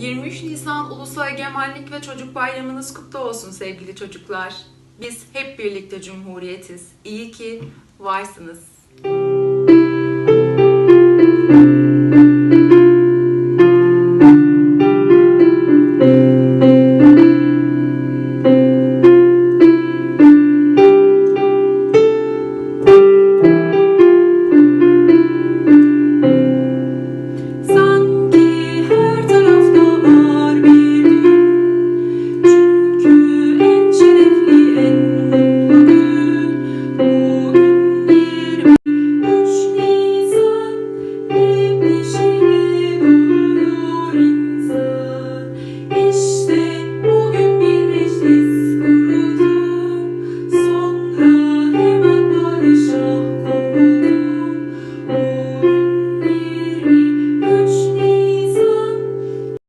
23 Nisan Ulusal Egemenlik ve Çocuk Bayramınız kutlu olsun sevgili çocuklar. Biz hep birlikte Cumhuriyetiz. İyi ki varsınız.